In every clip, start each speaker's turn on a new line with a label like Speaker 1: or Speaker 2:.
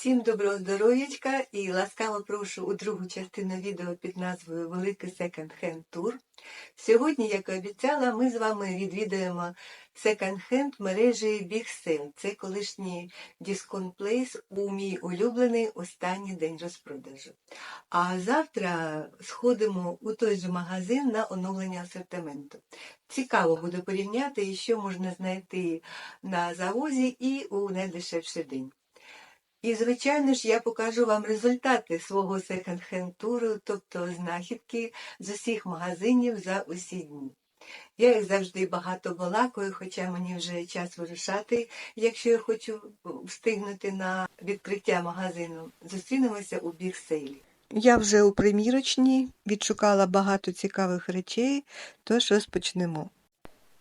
Speaker 1: Всім доброго здоров'ячка і ласкаво прошу у другу частину відео під назвою Великий секонд-хенд тур. Сьогодні, як і обіцяла, ми з вами відвідаємо секонд-хенд мережі Big Sale. Це колишній Discount Place у мій улюблений останній день розпродажу. А завтра сходимо у той же магазин на оновлення асортименту. Цікаво буде порівняти, що можна знайти на завозі і у найдешевший день. І, звичайно ж, я покажу вам результати свого секонд-хенд туру, тобто знахідки з усіх магазинів за усі дні. Я як завжди багато балакаю, хоча мені вже час вирушати, якщо я хочу встигнути на відкриття магазину. Зустрінемося у бігсейлі. Я вже у примірочній відшукала багато цікавих речей, тож розпочнемо.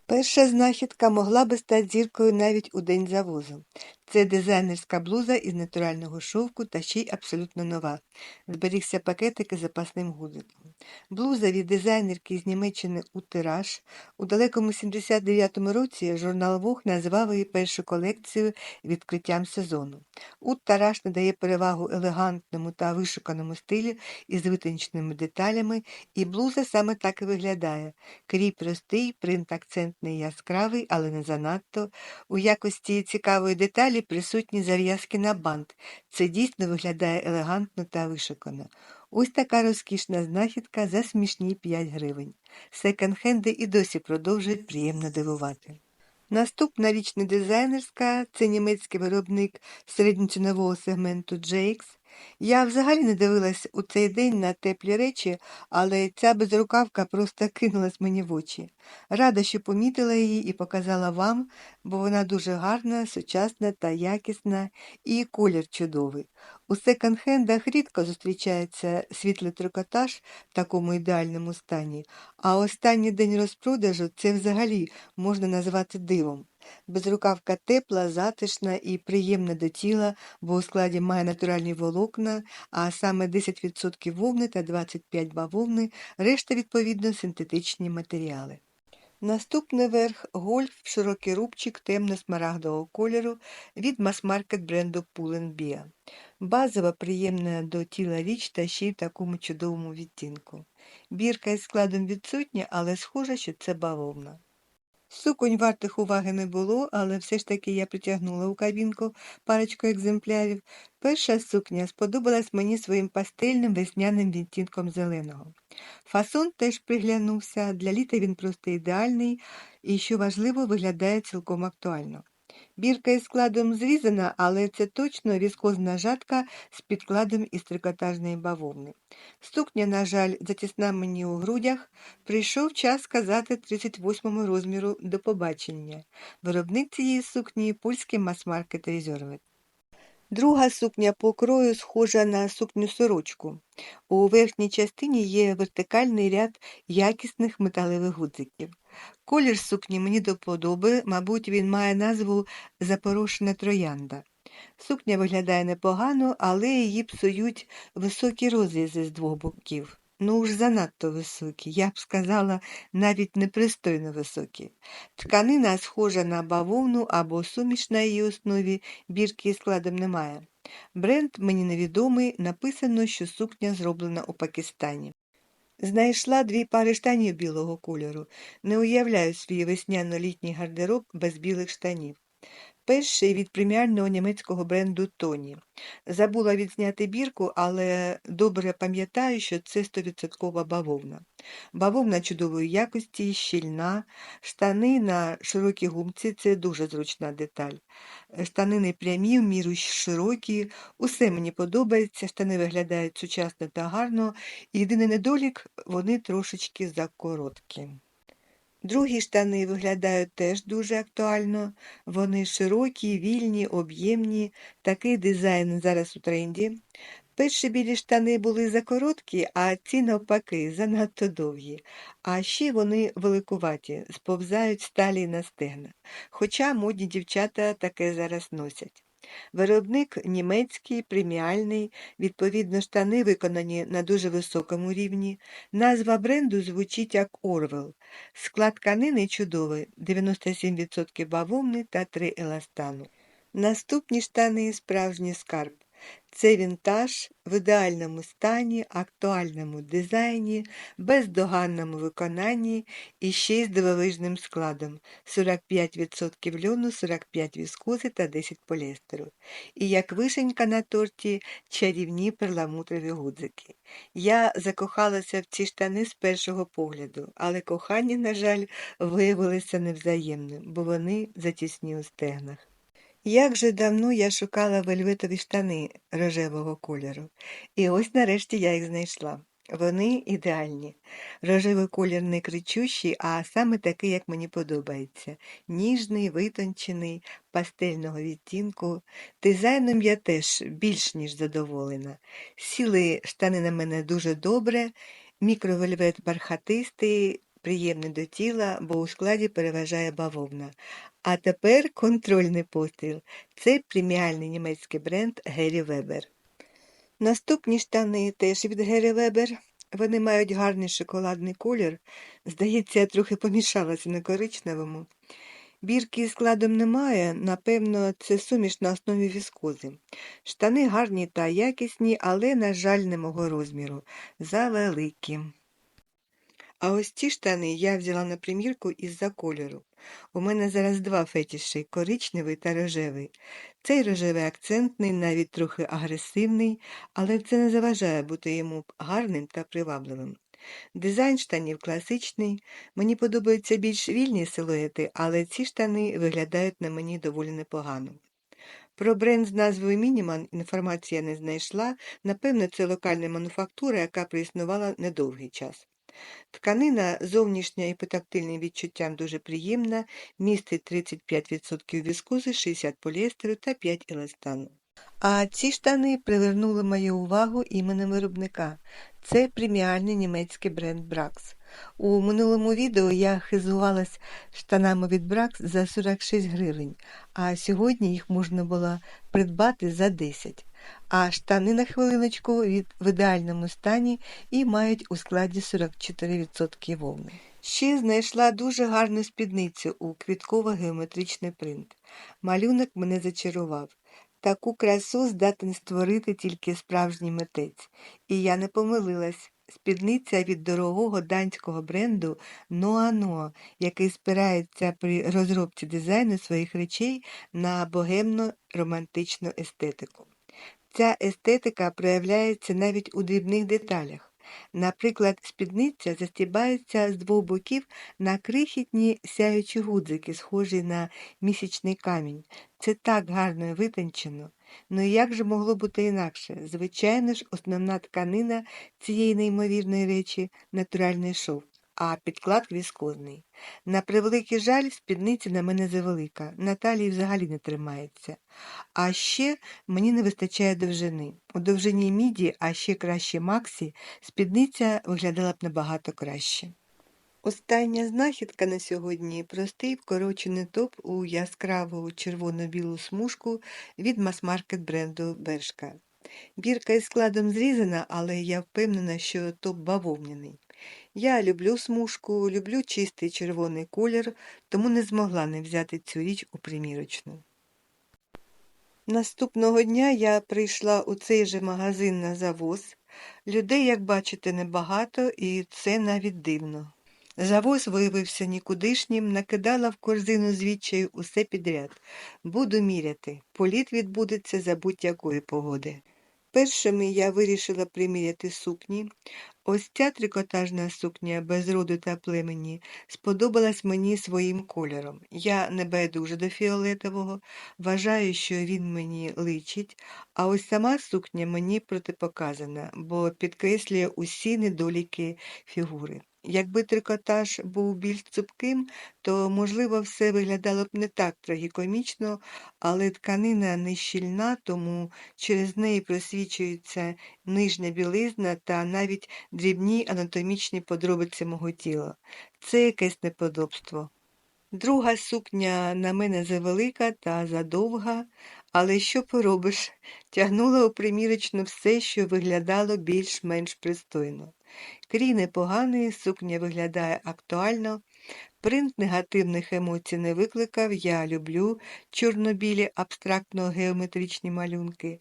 Speaker 1: Перша знахідка могла би стати зіркою навіть у день завозу. Це дизайнерська блуза із натурального шовку та ще й абсолютно нова. Зберігся пакетик із запасним гудзиком. Блуза від дизайнерки з Німеччини у тираж. У далекому 79-му році журнал Vogue назвав її першу колекцію відкриттям сезону. Ут Тараш надає перевагу елегантному та вишуканому стилю із витонченими деталями, і блуза саме так і виглядає. Крій простий, принт акцентний яскравий, але не занадто. У якості цікавої деталі присутні зав'язки на бант. Це дійсно виглядає елегантно та вишикано. Ось така розкішна знахідка за смішні 5 гривень. Секонд-хенди і досі продовжують приємно дивувати. Наступна річна дизайнерська, це німецький виробник середньоцінового сегменту JX. Я взагалі не дивилась у цей день на теплі речі, але ця безрукавка просто кинулась мені в очі. Рада, що помітила її і показала вам, бо вона дуже гарна, сучасна та якісна, і колір чудовий. У секонд-хендах рідко зустрічається світлий трикотаж в такому ідеальному стані, а останній день розпродажу це взагалі можна назвати дивом. Безрукавка тепла, затишна і приємна до тіла, бо у складі має натуральні волокна, а саме 10% вовни та 25 бавовни, решта, відповідно, синтетичні матеріали. Наступний верх гольф, широкий рубчик темно-смарагдового кольору від мас-маркет бренду Pull&Bear. Базова, приємна до тіла річ та ще й в такому чудовому відтінку. Бірка із складом відсутня, але схоже, що це бавовна. Суконь вартих уваги не було, але все ж таки я притягнула у кабінку парочку екземплярів. Перша сукня сподобалась мені своїм пастельним весняним відтінком зеленого. Фасон теж приглянувся, для літа він просто ідеальний і, що важливо, виглядає цілком актуально. Бірка із складом зрізана, але це точно віскозна жатка з підкладом із трикотажної бавовни. Сукня, на жаль, затісна мені у грудях. Прийшов час сказати 38-му розміру до побачення. Виробник цієї сукні польський мас-маркет Резервет. Друга сукня по крою схожа на сукню сорочку. У верхній частині є вертикальний ряд якісних металевих гудзиків. Колір сукні мені до подоби, мабуть, він має назву Запорошена троянда. Сукня виглядає непогано, але її псують високі розрізи з двох боків. Ну уж занадто високі, я б сказала, навіть непристойно високі. Тканина схожа на бавовну або суміш на її основі, бірки складом немає. Бренд мені невідомий, написано, що сукня зроблена у Пакистані. Знайшла дві пари штанів білого кольору. Не уявляю свій весняно-літній гардероб без білих штанів. Перший від преміального німецького бренду Тоні. Забула відзняти бірку, але добре пам'ятаю, що це 100% бавовна. Бавовна чудової якості, щільна, штани на широкій гумці це дуже зручна деталь. Штанини прямі, в міру широкі, усе мені подобається, штани виглядають сучасно та гарно, єдиний недолік вони трошечки закороткі. Другі штани виглядають теж дуже актуально. Вони широкі, вільні, об'ємні, такий дизайн зараз у тренді. Перші білі штани були закороткі, а ці, навпаки, занадто довгі. А ще вони великуваті, сповзають сталі на стегна. Хоча модні дівчата таке зараз носять. Виробник німецький, преміальний, відповідно, штани виконані на дуже високому рівні. Назва бренду звучить як Орвел. Склад тканини чудовий 97% бавовни та 3 еластану. Наступні штани справжній скарб. Це вінтаж в ідеальному стані, актуальному дизайні, бездоганному виконанні і ще й з дивовижним складом 45% льону, 45 віскози та 10 поліестеру. І як вишенька на торті чарівні перламутрові гудзики. Я закохалася в ці штани з першого погляду, але кохання, на жаль, виявилося невзаємним, бо вони затісні у стегнах. Як же давно я шукала вельветові штани рожевого кольору, і ось нарешті я їх знайшла. Вони ідеальні. Рожевий колір не кричущий, а саме такий, як мені подобається. Ніжний, витончений, пастельного відтінку. Дизайном я теж більш ніж задоволена. Сіли штани на мене дуже добре, мікровельвет бархатистий, приємний до тіла, бо у складі переважає бавовна. А тепер контрольний постріл. Це преміальний німецький бренд Гері Вебер. Наступні штани теж від Гері Вебер. Вони мають гарний шоколадний колір. Здається, я трохи помішалася на коричневому. Бірки складом немає, напевно, це суміш на основі віскози. Штани гарні та якісні, але, на жаль, не мого розміру. Завеликі. А ось ці штани я взяла на примірку із-за кольору. У мене зараз два фетіші коричневий та рожевий. Цей рожевий акцентний, навіть трохи агресивний, але це не заважає бути йому гарним та привабливим. Дизайн штанів класичний, мені подобаються більш вільні силуети, але ці штани виглядають на мені доволі непогано. Про бренд з назвою Мініман інформації я не знайшла, напевно, це локальна мануфактура, яка проіснувала недовгий час. Тканина зовнішня і по тактильним відчуттям дуже приємна, містить 35% віскози, 60 поліестеру та 5 еластану. А ці штани привернули мою увагу іменем виробника. Це преміальний німецький бренд Brax. У минулому відео я хизувалась штанами від Brax за 46 гривень, а сьогодні їх можна було придбати за 10. А штани на хвилиночку в ідеальному стані і мають у складі 44% вовни. Ще знайшла дуже гарну спідницю у квітково-геометричний принт. Малюнок мене зачарував. Таку красу здатен створити тільки справжній митець. І я не помилилась. Спідниця від дорогого данського бренду Ноано, який спирається при розробці дизайну своїх речей на богемно-романтичну естетику. Ця естетика проявляється навіть у дрібних деталях. Наприклад, спідниця застібається з двох боків на крихітні сяючі гудзики, схожі на місячний камінь. Це так гарно і витончено. Ну як же могло бути інакше? Звичайно ж, основна тканина цієї неймовірної речі натуральний шов, а підклад віскозний. На превеликий жаль, спідниця на мене завелика, на талії взагалі не тримається. А ще мені не вистачає довжини. У довжині міді, а ще краще Максі, спідниця виглядала б набагато краще. Остання знахідка на сьогодні простий вкорочений топ у яскраву червоно-білу смужку від мас-маркет бренду Бершка. Бірка із складом зрізана, але я впевнена, що топ бавовняний. Я люблю смужку, люблю чистий червоний колір, тому не змогла не взяти цю річ у примірочну. Наступного дня я прийшла у цей же магазин на завоз. Людей, як бачите, небагато, і це навіть дивно. Завоз виявився нікудишнім, накидала в корзину звідчаю усе підряд. Буду міряти. Політ відбудеться за будь-якої погоди. Першими я вирішила приміряти сукні. Ось ця трикотажна сукня без роду та племені сподобалась мені своїм кольором. Я не байдуже до фіолетового, вважаю, що він мені личить, а ось сама сукня мені протипоказана, бо підкреслює усі недоліки фігури. Якби трикотаж був більш цупким, то, можливо, все виглядало б не так трагікомічно, але тканина не щільна, тому через неї просвічується нижня білизна та навіть дрібні анатомічні подробиці мого тіла. Це якесь неподобство. Друга сукня на мене завелика та задовга, але що поробиш? Тягнула у примірочну все, що виглядало більш-менш пристойно. Крій непоганий, сукня виглядає актуально, принт негативних емоцій не викликав, я люблю чорно-білі абстрактно-геометричні малюнки,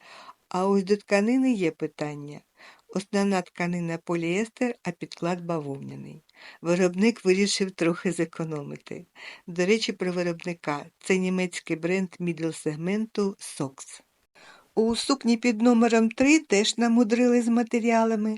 Speaker 1: А ось до тканини є питання. Основна тканина поліестер, а підклад бавовняний. Виробник вирішив трохи зекономити. До речі, про виробника це німецький бренд мідл-сегменту Sox. У сукні під номером 3 теж намудрили з матеріалами,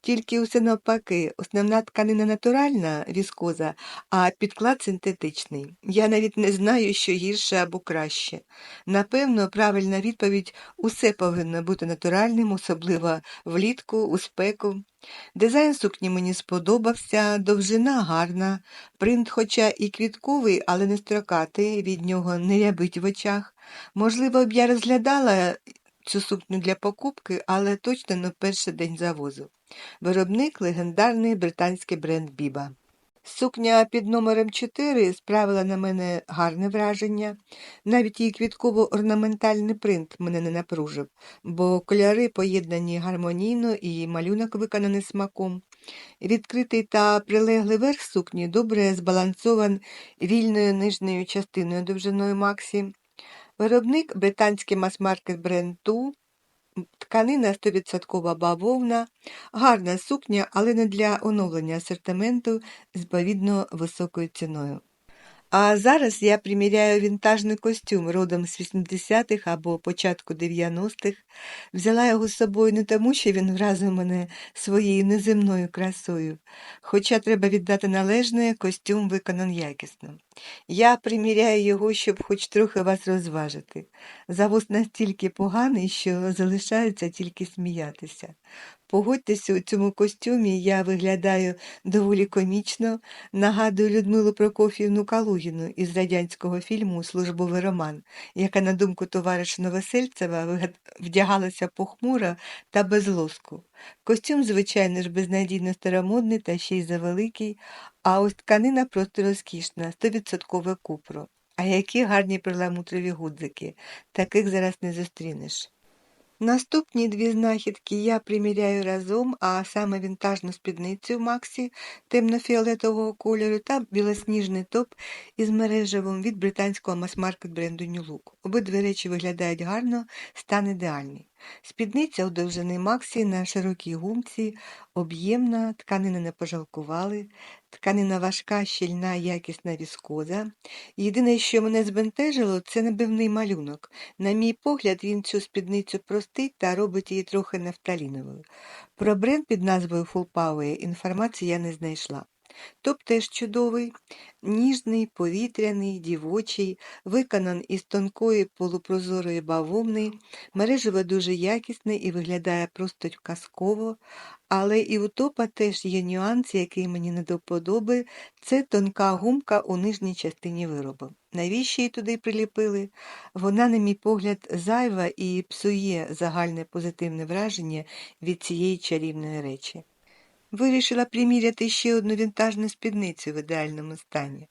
Speaker 1: тільки усе навпаки, основна тканина натуральна віскоза, а підклад синтетичний. Я навіть не знаю, що гірше або краще. Напевно, правильна відповідь усе повинно бути натуральним, особливо влітку, у спеку. Дизайн сукні мені сподобався, довжина гарна, принт, хоча і квітковий, але не строкатий, від нього не рябить в очах. Можливо, б я розглядала цю сукню для покупки, але точно не перший день завозу. Виробник легендарний британський бренд Біба. Сукня під номером 4 справила на мене гарне враження. Навіть її квітково-орнаментальний принт мене не напружив, бо кольори поєднані гармонійно і малюнок виконаний смаком. Відкритий та прилеглий верх сукні добре збалансован вільною нижньою частиною довжиною Максі. Виробник британський мас-маркет бренд Ту, тканина 100% бавовна, гарна сукня, але не для оновлення асортименту з повідно високою ціною. А зараз я приміряю вінтажний костюм родом з 80-х або початку 90-х. Взяла його з собою не тому, що він вразив мене своєю неземною красою, хоча треба віддати належне, костюм виконан якісно. Я приміряю його, щоб хоч трохи вас розважити. Завоз настільки поганий, що залишається тільки сміятися. Погодьтеся, у цьому костюмі я виглядаю доволі комічно, нагадую Людмилу Прокоф'ївну Калугіну із радянського фільму Службовий роман, яка, на думку товариша Новосельцева, вдягалася похмуро та без лоску. Костюм, звичайно ж, безнадійно старомодний та ще й завеликий, а ось тканина просто розкішна, стовідсоткове купро. А які гарні перламутрові гудзики, таких зараз не зустрінеш. Наступні дві знахідки я приміряю разом, а саме вінтажну спідницю Максі темно-фіолетового кольору та білосніжний топ із мережевим від британського мас-маркет бренду New Look. Обидві речі виглядають гарно, стан ідеальний. Спідниця у Максі на широкій гумці, об'ємна, тканини не пожалкували, тканина важка, щільна, якісна віскоза. Єдине, що мене збентежило, це набивний малюнок. На мій погляд, він цю спідницю простить та робить її трохи нафталіновою. Про бренд під назвою Full Power інформації я не знайшла. Топ теж чудовий, ніжний, повітряний, дівочий, виконан із тонкої полупрозорої бавовни, мережево дуже якісний і виглядає просто казково, але і у топа теж є нюанс, який мені не до вподоби, це тонка гумка у нижній частині виробу. Навіщо її туди приліпили? Вона, на мій погляд, зайва і псує загальне позитивне враження від цієї чарівної речі. Вирішила приміряти ще одну вінтажну спідницю в ідеальному стані.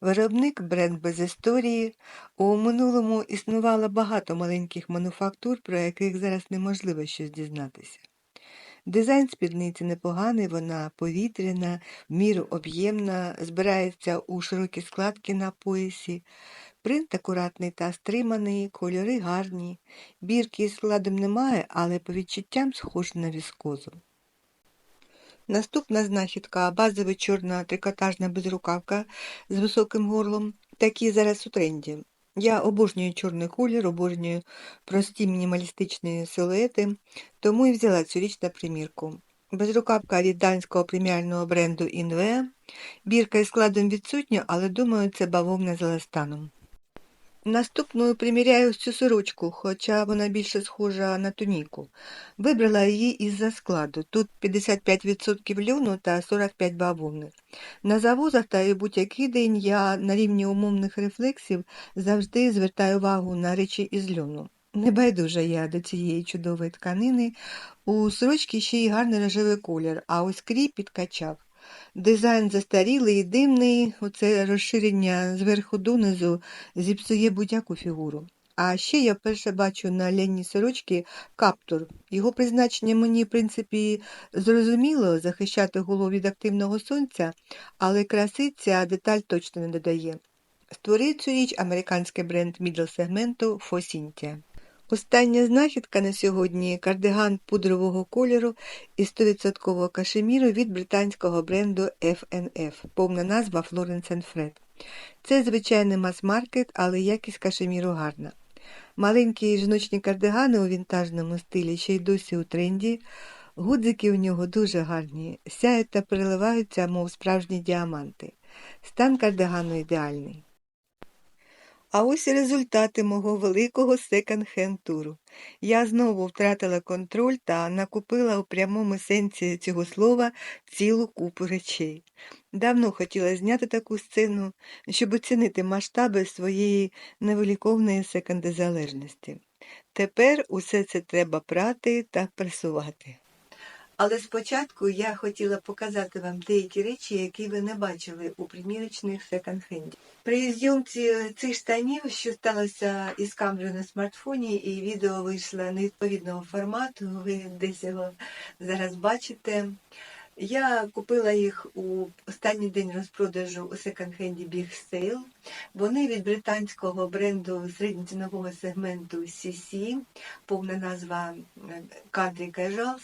Speaker 1: Виробник бренд без історії. У минулому існувало багато маленьких мануфактур, про яких зараз неможливо щось дізнатися. Дизайн спідниці непоганий, вона повітряна, в міру об'ємна, збирається у широкі складки на поясі. Принт акуратний та стриманий, кольори гарні. Бірки з складом немає, але по відчуттям схож на віскозу. Наступна знахідка базова чорна трикотажна безрукавка з високим горлом. Такі зараз у тренді. Я обожнюю чорний колір, обожнюю прості мінімалістичні силуети, тому і взяла цю річ на примірку. Безрукавка від данського преміального бренду Інве. Бірка із складом відсутня, але думаю, це бавовна з еластаном. Наступною приміряю цю сорочку, хоча вона більше схожа на туніку. Вибрала її із-за складу. Тут 55% льону та 45 бавовни. На завозах та і будь-який день я на рівні умовних рефлексів завжди звертаю увагу на речі із льону. Не байдужа я до цієї чудової тканини. У сорочки ще й гарний рожевий колір, а ось крій підкачав. Дизайн застарілий і димний, оце розширення зверху донизу зіпсує будь-яку фігуру. А ще я вперше бачу на лянній сорочці каптур. Його призначення мені, в принципі, зрозуміло захищати голову від активного сонця, але краси ця деталь точно не додає. Створив цю річ американський бренд мідл-сегменту Фосінтя. Остання знахідка на сьогодні кардиган пудрового кольору із 100% кашеміру від британського бренду FNF, повна назва Florence Fred. Це звичайний мас-маркет, але якість кашеміру гарна. Маленькі жіночні кардигани у вінтажному стилі ще й досі у тренді. Гудзики у нього дуже гарні, сяють та переливаються, мов справжні діаманти. Стан кардигану ідеальний. А ось і результати мого великого секонд-хенд туру. Я знову втратила контроль та накупила у прямому сенсі цього слова цілу купу речей. Давно хотіла зняти таку сцену, щоб оцінити масштаби своєї невиліковної секондозалежності. Тепер усе це треба прати та пресувати. Але спочатку я хотіла показати вам деякі речі, які ви не бачили у примірочних секонд-хенді. При зйомці цих штанів, що сталося із камерою на смартфоні, і відео вийшло невідповідного формату, ви десь його зараз бачите. Я купила їх у останній день розпродажу у секонд-хенді Big Sale. Вони від британського бренду середньоцінового сегменту CC, повна назва е, Country Casuals.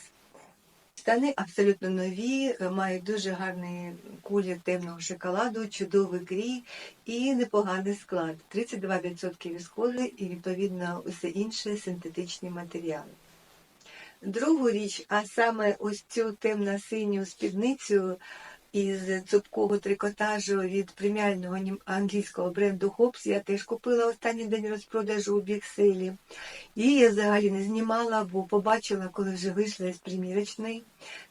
Speaker 1: Штани абсолютно нові, е, мають дуже гарний колір темного шоколаду, чудовий крій і непоганий склад. 32% віскози і, відповідно, усе інше синтетичні матеріали. Другу річ, а саме ось цю темно-синю спідницю із цупкого трикотажу від преміального англійського бренду Хопс я теж купила останній день розпродажу у Бікселі. Її я взагалі не знімала, бо побачила, коли вже вийшла з примірочної.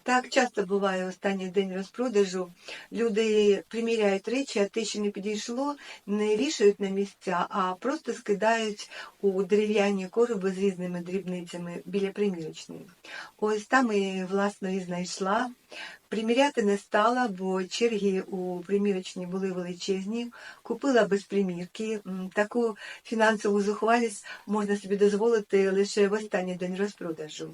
Speaker 1: Так часто буває останній день розпродажу. Люди приміряють речі, а те, що не підійшло, не вішають на місця, а просто скидають у дерев'яні короби з різними дрібницями біля примірочної. Ось там і власне і знайшла. Приміряти не стала, бо черги у примірочні були величезні. Купила без примірки. Таку фінансову зухвалість можна собі дозволити лише в останній день розпродажу.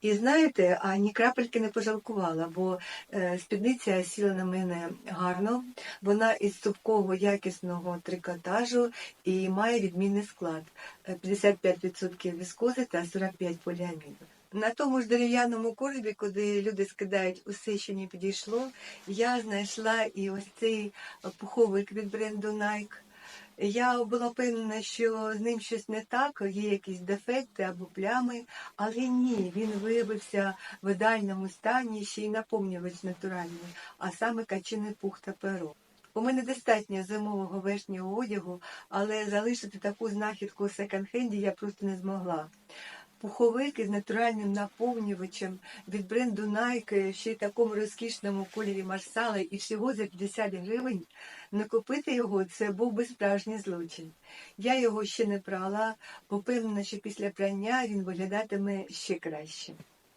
Speaker 1: І знаєте, а ні крапельки не пожалкувала, бо е, спідниця сіла на мене гарно. Вона із цупкого якісного трикотажу і має відмінний склад: Е, 55% віскози та 45% поліаміду. На тому ж дерев'яному коробі, куди люди скидають усе, що не підійшло, я знайшла і ось цей пуховик від бренду Nike. Я була впевнена, що з ним щось не так, є якісь дефекти або плями, але ні, він виявився в ідеальному стані, ще й наповнювач натуральний, а саме качини пух та перо. У мене достатньо зимового верхнього одягу, але залишити таку знахідку у секонд-хенді я просто не змогла. Пуховик з натуральним наповнювачем від бренду Nike, ще й такому розкішному кольорі марсала, і всього за 50 гривень. накупити його це був би справжній злочин. Я його ще не прала, бо що після прання він виглядатиме ще краще.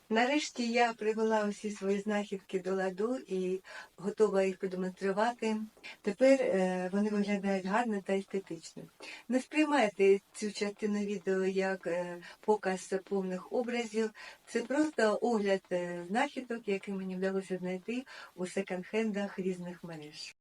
Speaker 1: Нарешті я привела усі свої знахідки до ладу і готова їх продемонструвати. Тепер е, вони виглядають гарно та естетично. Не сприймайте цю частину відео як е, показ повних образів. Це просто огляд е, знахідок, які мені вдалося знайти у секонд-хендах різних мереж.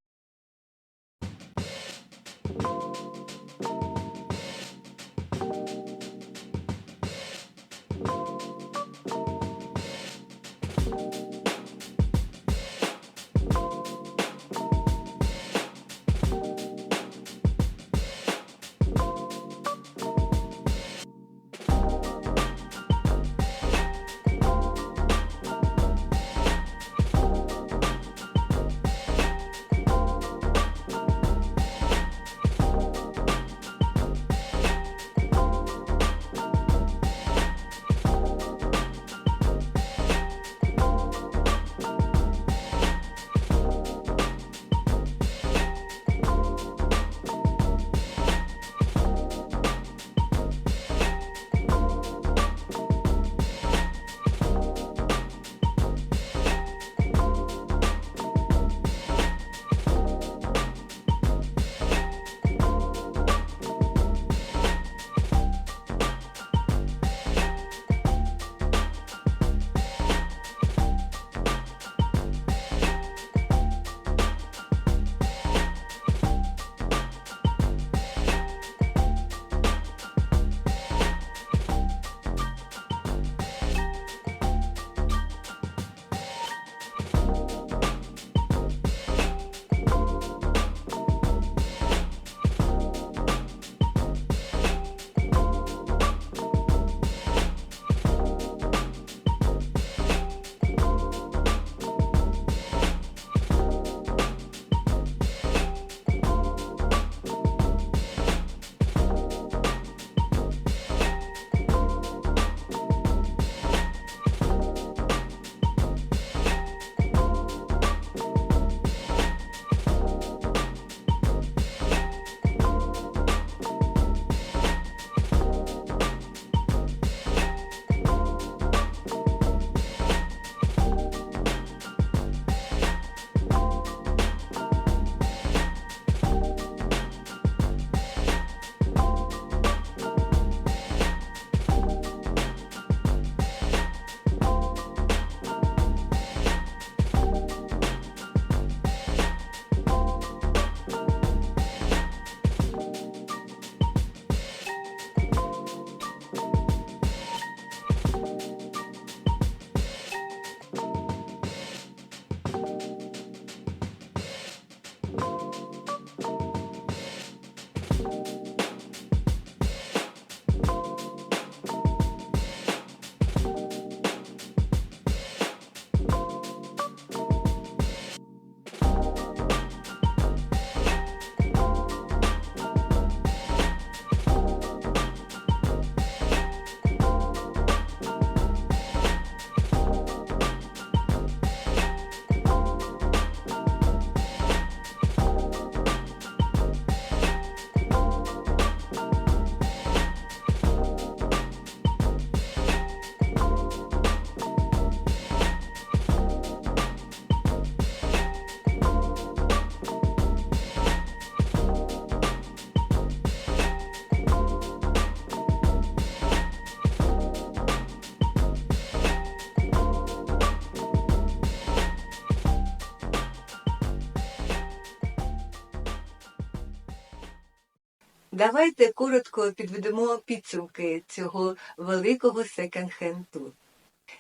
Speaker 1: Давайте коротко підведемо підсумки цього великого секонд-хенд туру.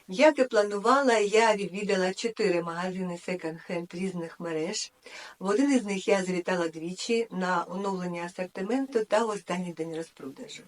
Speaker 1: Як і планувала, я відвідала чотири магазини секонд-хенд різних мереж. В один із них я завітала двічі на оновлення асортименту та останній день розпродажу.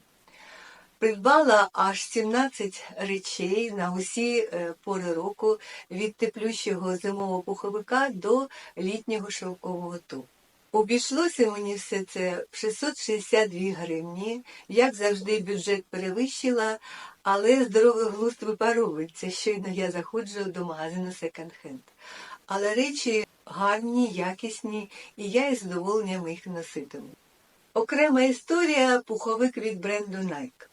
Speaker 1: Придбала аж 17 речей на усі е, пори року від теплющого зимового пуховика до літнього шовкового топу. Обійшлося мені все це в 662 гривні. Як завжди, бюджет перевищила, але здоровий глузд випаровується. Щойно я заходжу до магазину секонд-хенд. Але речі гарні, якісні, і я із задоволенням їх носитиму. Окрема історія пуховик від бренду Nike.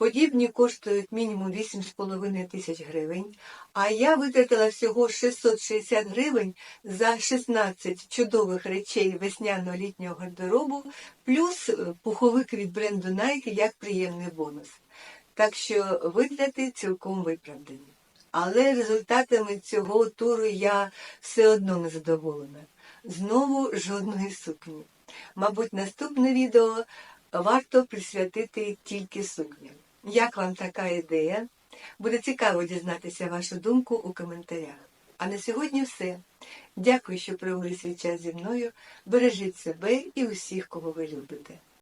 Speaker 1: Подібні коштують мінімум 8,5 тисяч гривень, а я витратила всього 660 гривень за 16 чудових речей весняно-літнього гардеробу, плюс е, пуховик від бренду Nike як приємний бонус. Так що витрати цілком виправдані. Але результатами цього туру я все одно не задоволена. Знову жодної сукні. Мабуть, наступне відео варто присвятити тільки сукням. Як вам така ідея? Буде цікаво дізнатися вашу думку у коментарях. А на сьогодні все. Дякую, що провели свій час зі мною. Бережіть себе і усіх, кого ви любите.